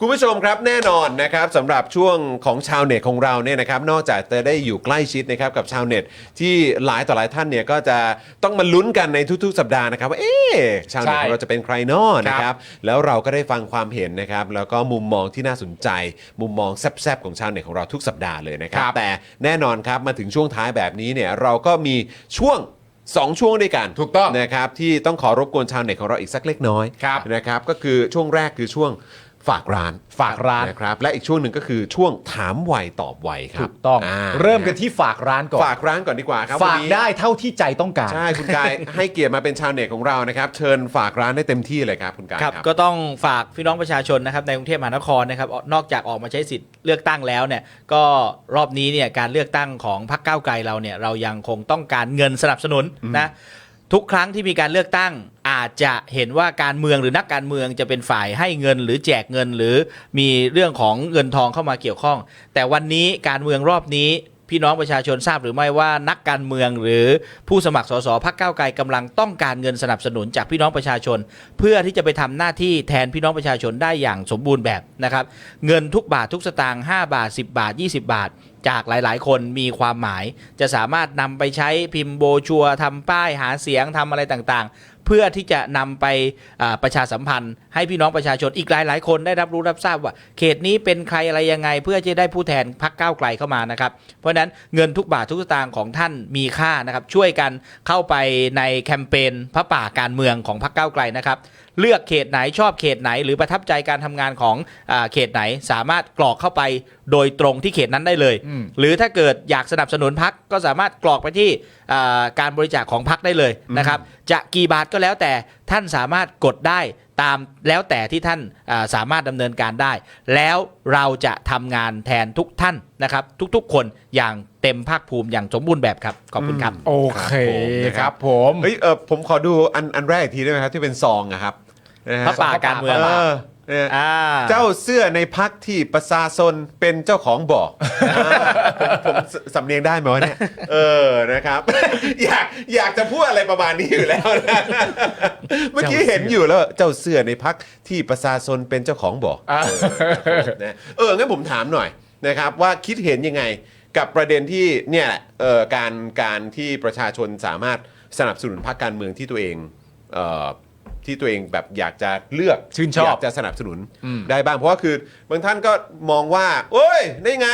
คุณผู้ชมครับแน่นอนนะครับสำหรับช่วงของชาวเน็ตของเราเนี่ยนะครับนอกจากจะได้อยู่ใกล้ชิดนะครับกับชาวเน็ตที่หลายต่อหลายท่านเนี่ยก็จะต้องมาลุ้นกันในทุกๆ สัปดาห์นะครับว่าเอ๊ะชาวเน็ตของเราจะเป็นใครนอนะครับแล้วเราก็ได้ฟังความเห็นนะครับแล้วก็มุมมองที่น่าสนใจ มุมมองแซบๆของชาวเน็ตของเราทุกสัปดาห์เลยนะครับครับแต่แน่นอนครับมาถึงช่วงท้ายแบบนี้เนี่ยเราก็มีช่วง2ช่วงด้วยกันถูกต้องนะครับที่ต้องขอรบกวนชาวเน็ตของเราอีกสักเล็กน้อยครับนะครับก็คือช่วงแรกคือช่วง ฝากร้านฝากร้าน นะครับและอีกช่วงหนึ่งก็คือช่วงถามไวตอบไวครัถูบกต้องาเริ่มกันที่ฝากร้านก่อน ฝากร้านก่อนดีกว่าครับฝากวันนี้ ได้เท่าที่ใจต้องการ ใช่ คุณกาย ให้เกียรติมาเป็นชาวเน็ตของเรานะครับ เชิญฝากร้านได้เต็มที่เลยครับ คุณกายครับครับก็ต้องฝากพี่น้องประชาชนนะครับในกรุงเทพมหานครนะครับนอกจากออกมาใช้สิทธิ์เลือกตั้งแล้วเนี่ยก็รอบนี้เนี่ยการเลือกตั้งของพรรคก้าวไกลเราเนี่ยเรายังคงต้องการเงินสนับสนุนนะ ทุกครั้งที่มีการเลือกตั้งอาจจะเห็นว่าการเมืองหรือนักการเมืองจะเป็นฝ่ายให้เงินหรือแจกเงินหรือมีเรื่องของเงินทองเข้ามาเกี่ยวข้อง แต่วันนี้การเมืองรอบนี้ พี่น้องประชาชนทราบหรือไม่ว่านักการเมืองหรือผู้สมัครสสพักเก้าวไกลกำลังต้องการเงินสนับสนุนจากพี่น้องประชาชน เพื่อที่จะไปทำหน้าที่แทนพี่น้องประชาชนได้อย่างสมบูรณ์แบบนะครับ เงินทุกบาททุกสตางค์5บาท 10 บาท 20 บาท จากหลายๆ คนมีความหมาย จะสามารถนำไปใช้พิมพ์โบชัวทำป้ายหาเสียงทำอะไรต่างๆ เพื่อที่จะนำไปประชาสัมพันธ์ ให้พี่น้องประชาชนอีกหลายๆ คนได้รับรู้รับทราบว่า เขตนี้เป็นใครอะไรยังไง เพื่อจะได้ผู้แทนพักก้าวไกลเข้ามานะครับ เพราะฉะนั้นเงินทุกบาททุกสตางค์ของท่านมีค่านะครับช่วยกันเข้าไปในแคมเปญพระป่าการเมืองของพักก้าวไกลนะครับ เลือกเขตไหนชอบเขตไหน หรือประทับใจการทำงานของอาเขตไหนสามารถกรอกเข้าไปโดยตรงที่เขตนั้นได้เลย อืม หรือถ้าเกิดอยากสนับสนุนพักก็สามารถกรอกไปที่อ่าการบริจาคของพักได้เลยนะครับ จะกี่บาทก็แล้วแต่ท่านสามารถกดได้ตามแล้วแต่ที่ท่านอ่าสามารถดำเนินการได้ แล้วเราจะทำงานแทนทุกท่านนะครับ ทุกๆ คนอย่างเต็มภาคภูมิอย่างสมบูรณ์แบบครับขอบคุณครับ โอเคคครัรับบผผม เฮ้ยเออผมขอดูอันอันแรกอีกทีได้ไหมครับที่เป็นซองอะครับ นะฮะพระป่าการเมืองเออเนี่ยอ่า เจ้าเสื้อในพักที่ประชาชนเป็นเจ้าของบ่อผมผมสสำเนียงได้ไหมวะเนี่ย เออนะครับ อยากอยากจะพูดอะไรประมาณนี้อยู่แล้วนะเมื่อกี้เห็นอยู่แล้วเจ้าเสื้อในพักที่ประชาชนเป็นเจ้าของบ่ออ่า นะเอองั้นผมถามหน่อยนะครับว่าคิดเห็นยังไงกับประเด็นที่เนี่ยแหละเออการการที่ประชาชนสามารถสนับสนุนพรรคการเมืองที่ตัวเองเอ่อ ที่ตัวเองแบบอยากจะเลือกชื่นชอบ ยากจะสนับสนุนอืมได้บ้าง เพราะว่าคือบางท่านก็มองว่าโอ้ยได้ไง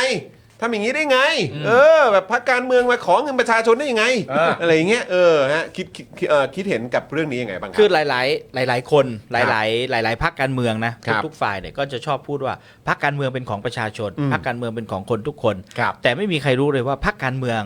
ทำอย่างนี้ได้ไง เออ แบบพรรคการเมืองมาขอเงินประชาชนได้ยังไงเออออะไรอย่างเงี้ยเออฮะคิดคิดคิดเอ่อคิดเห็นกับเรื่องนี้ยังไงบ้างรับ คือหลาย ๆ หลาย ๆ คนหลาย ๆ หลาย ๆพรรคการเมืองนะครับทุกๆฝ่ายเนี่ยก็จะชอบพูดว่าพรรคการเมืองเป็นของประชาชนอืม พรรคการเมืองเป็นของคนทุกคน ครับ แต่ไม่มีใครรู้เลยว่าพรรคการเมือง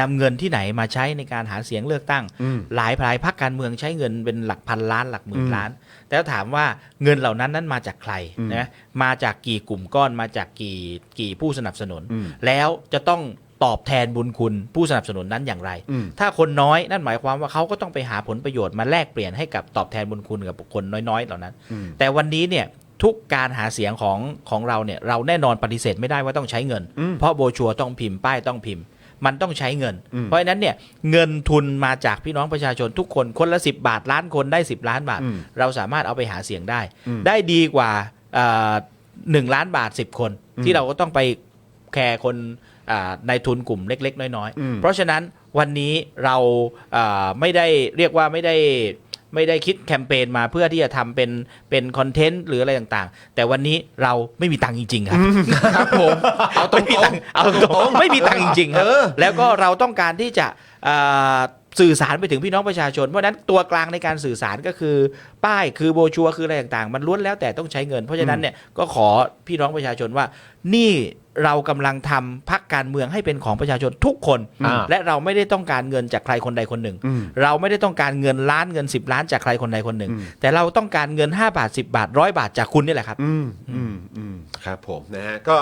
นำเงินที่ไหนมาใช้ในการหาเสียงเลือกตั้งอืมหลายหลายพรรคการเมืองใช้เงินเป็นหลักพันล้านหลักหมื่อืนมล้าน แต่ถ้าถามว่าเงินเหล่านั้นนั้นมาจากใครอืมนะมาจากกี่กลุ่มก้อนมาจากกี่กี่ผู้สนับสนุนอืมแล้วจะต้องตอบแทนบุญคุณผู้สนับสนุนนั้นอย่างไรอืมถ้าคนน้อยนั่นหมายความว่าเขาก็ต้องไปหาผลประโยชน์มาแลกเปลี่ยนให้กับตอบแทนบุญคุณกับบุคคลน้อยๆ เหล่านั้นอืมแต่วันนี้เนี่ยทุกการหาเสียงของของเราเนี่ยเราแน่นอนปฏิเสธไม่ได้ว่าต้องใช้เงินอืมเพราะโบรชัวร์ต้องพิมพ์ป้ายต้องพิมพ์ มันต้องใช้เงินอืมเพราะฉะนั้นเนี่ยเงินทุนมาจากพี่น้องประชาชนทุกคนคนละ 10 บาทล้านคนได้ 10 ล้านบาทอืมเราสามารถเอาไปหาเสียงได้อืมได้ดีกว่าหนึ่งล้านบาท 10 คนอืมที่เราก็ต้องไปแคร์คนอ่าในทุนกลุ่มเล็ก ๆ น้อยอืมๆเพราะฉะนั้นวันนี้เราอ่าไม่ได้เรียกว่าไม่ได้ ไม่ได้คิดแคมเปญมาเพื่อที่จะทำเป็นเป็นคอนเทนต์หรืออะไรต่างๆ แต่วันนี้เราไม่มีตังค์จริง ๆ ครับครับผมเอาตรไม่มีตังงค์เอาตรงๆไม่มีตังค์จริงๆครับเออแล้วก็เราต้องการที่จะอ่า สื่อสารไปถึงพี่น้องประชาชน เพราะฉะนั้นตัวกลางในการสื่อสารก็คือ ป้ายคือโบรชัวร์คืออะไรต่างๆ มันล้วนแล้วแต่ต้องใช้เงิน เพราะฉะนั้นเนี่ยก็ขอพี่น้องประชาชนว่า นี่เรากำลังทำพักการเมืองให้เป็นของประชาชนทุกคนอ่าและเราไม่ได้ต้องการเงินจากใครคนใดคนหนึ่งอืมเราไม่ได้ต้องการเงินล้านเงิน 10 ล้านจากใครคนใดคนหนึ่งอืมแต่เราต้องการเงิน 5 บาท 10 บาทร้อยบาทจากคุณนี่แหละครับอืมอืมอืมครับผมนะฮะก็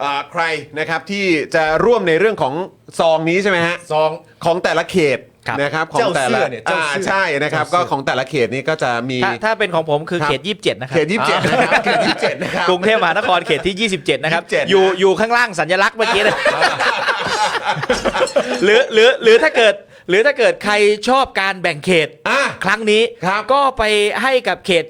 เอ่อใครนะครับที่จะร่วมในเรื่องของซองนี้ใช่ไหมฮะซองของแต่ละเขต ครับนะครับของเจ้าแต่เสื้ละอเนี่ยเจ้าอ่าเสื้อใช่นะครับเจ้าเสื้ก็อของแต่ละเขตนี้ก็จะมี ถ้าถ้าเป็นของผมคือครับ เขต 27 นะครับเขตยี่สิบเจ็ดนะครับเขตยี่สิบเจ็ดนะครับ กรุงเทพมหานครเขตที่ 27 นะครับ 27 อยู่อยู่ข้างล่างสัญลักษณ์เมื่อกี้เลยหรือหรือหรือถ้าเกิด หรือถ้าเกิดใครชอบการแบ่งเขต อะ ครั้งนี้ครับก็ไปให้กับเขต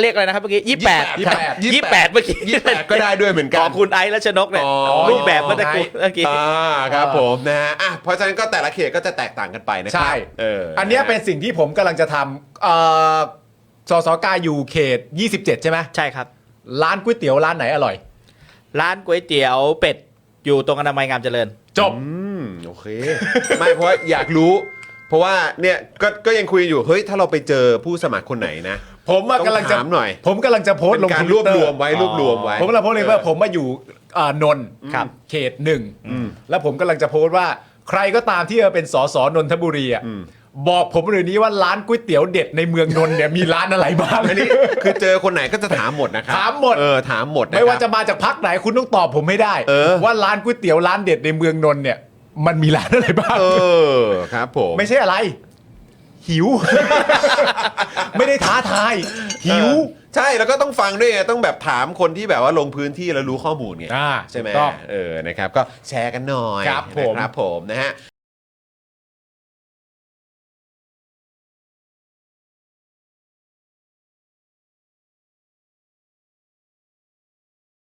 เรียกอะไรนะครับเมื่อกี้ยี่แปด28 ยี่แปดเมื่อกี้ยี่แปดก็ได้ด้วยเหมือนกัขนองคุณไอซ์และชนกเนี่ยอ๋อรูปแบบเมื่อตะกี้เมื่อกี้ อ่าครับผมนะฮะอะเพราะฉะนั้นก็แต่ละเขตก็จะแตกต่างกันไปนะครัใช่ เอออันเนี้ยเป็นสิ่งที่ผมกำลังจะทำเอ่อสสกายอยู่เขต 27 ใช่ไหมใช่ครับ ร้านก๋วยเตี๋ยวร้านไหนอร่อย ร้านก๋วยเตี๋ยวเป็ดอยู่ตรงอนามัยงามเจริญ จบ อืมโอเค ไม่เพราะว่าอยากรู้ เพราะว่าเนี่ยก็ก็ยังคุยอยู่เฮ้ยถ้าเราไปเจอผู้สมัครคนไหนนะ ผมว่าต้องกำลังจะถามหน่อย ผมกำลังจะโพสเป็ต์ลงนการ Twitter รวบรวมไว้รวบรวมไว้ ผมกำลังโพสต์เลยว่าผมมาอยู่เอ่อนนท์ครับเขตหนึ่งแล้วผมกำลังจะโพสต์ว่า ใครก็ตามที่จะเป็นสสนนทบุรีอะบอกผมเลยนี้ว่าร้านก๋วยเตี๋ยวเด็ดในเมืองนนท์เนี่ยมีร้านอะไรบ้าง อันนี้คือเจอคนไหนก็จะถามหมดนะครับถามหมด เออถามหมดนไม่ว่าครับจะมาจากพักไหนคุณต้องตอบผมไม่ได้ เออ ว่าร้านก๋วยเตี๋ยวร้านเด็ดในเมืองนนท์เนี่ย มันมีร้านอะไรบ้าง เออครับผม ไม่ใช่อะไร หิว ไม่ได้ท้าทาย หิวเออใช่แล้วก็ต้องฟังด้วยไงต้องแบบถามคนที่แบบว่าลงพื้นที่แล้วรู้ข้อมูลไงอ่าใช่ไหมถูกต้องเออนะครับ ก็แชร์กันหน่อยครับผม นะครับผมนะฮะ